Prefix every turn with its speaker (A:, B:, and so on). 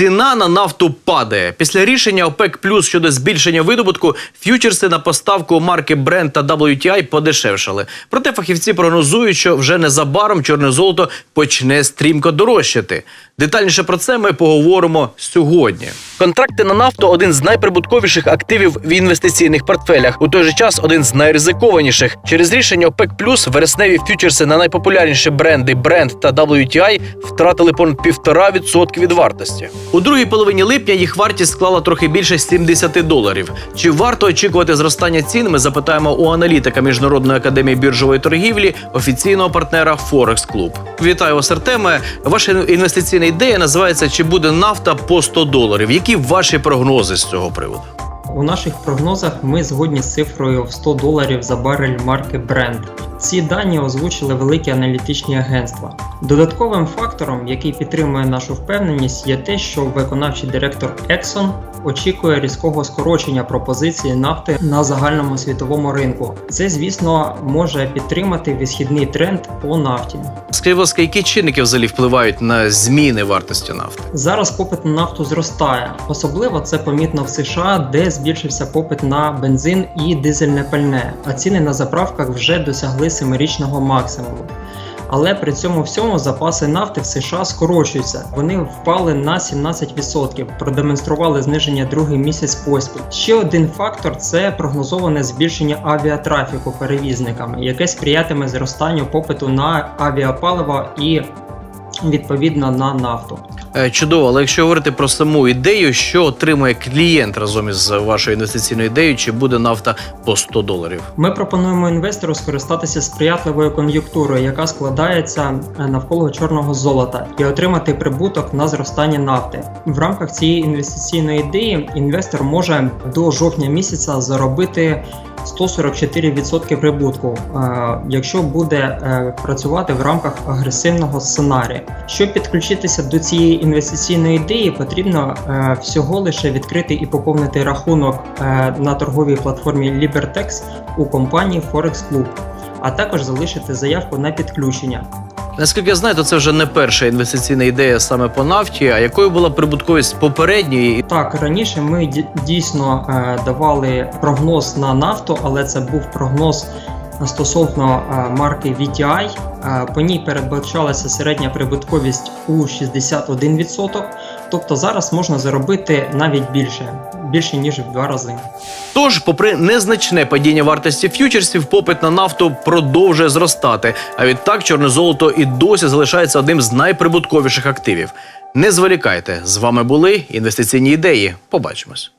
A: Ціна на нафту падає. Після рішення ОПЕК Плюс щодо збільшення видобутку ф'ючерси на поставку марки Brent та WTI подешевшали. Проте фахівці прогнозують, що вже незабаром чорне золото почне стрімко дорожчати. Детальніше про це ми поговоримо сьогодні. Контракти на нафту один з найприбутковіших активів в інвестиційних портфелях. У той же час один з найризикованіших. Через рішення ОПЕК Плюс вересневі ф'ючерси на найпопулярніші бренди Brent та WTI втратили понад 1,5% від вартості. У другій половині липня їх вартість склала трохи більше 70 доларів. Чи варто очікувати зростання цін? Ми запитаємо у аналітика Міжнародної академії біржової торгівлі, офіційного партнера Forex Club. Вітаю вас, Артеме. Ваша інвестиційна ідея називається Чи буде нафта по 100 доларів? Які ваші прогнози з цього приводу?
B: У наших прогнозах ми згодні з цифрою в 100 доларів за барель марки Brent. Ці дані озвучили великі аналітичні агентства. Додатковим фактором, який підтримує нашу впевненість, є те, що виконавчий директор Exxon очікує різкого скорочення пропозиції нафти на загальному світовому ринку. Це, звісно, може підтримати висхідний тренд по нафті.
A: Скажіть, які чинники взагалі впливають на зміни вартості нафти?
B: Зараз попит на нафту зростає. Особливо це помітно в США, де збільшився попит на бензин і дизельне пальне, а ціни на заправках вже досягли семирічного максимуму. Але при цьому всьому запаси нафти в США скорочуються. Вони впали на 17%, продемонстрували зниження другий місяць поспіль. Ще один фактор це прогнозоване збільшення авіатрафіку перевізниками, яке сприятиме зростанню попиту на авіапаливо і відповідно на нафту.
A: Е, Чудово, але якщо говорити про саму ідею, що отримує клієнт разом із вашою інвестиційною ідеєю, чи буде нафта по 100 доларів?
B: Ми пропонуємо інвестору скористатися сприятливою кон'юнктурою, яка складається е, навколо чорного золота, і отримати прибуток на зростання нафти. В рамках цієї інвестиційної ідеї інвестор може до жовтня місяця заробити 144% прибутку, е, якщо буде працювати в рамках агресивного сценарію. Щоб підключитися до цієї інвестиційної ідеї, потрібно е, всього лише відкрити і поповнити рахунок е, на торговій платформі Libertex у компанії Forex Club, а також залишити заявку на підключення.
A: Наскільки я знаю, то це вже не перша інвестиційна ідея саме по нафті. А якою була прибутковість попередньої?
B: Так, раніше ми дійсно е, давали прогноз на нафту, але це був прогноз стосовно е, марки VTI. Е, по ній передбачалася середня прибутковість у 61%. Тобто зараз можна заробити навіть більше, більше ніж в два рази.
A: Тож, попри незначне падіння вартості ф'ючерсів, попит на нафту продовжує зростати. А відтак чорне золото і досі залишається одним з найприбутковіших активів. Не зволікайте, з вами були інвестиційні ідеї. Побачимось.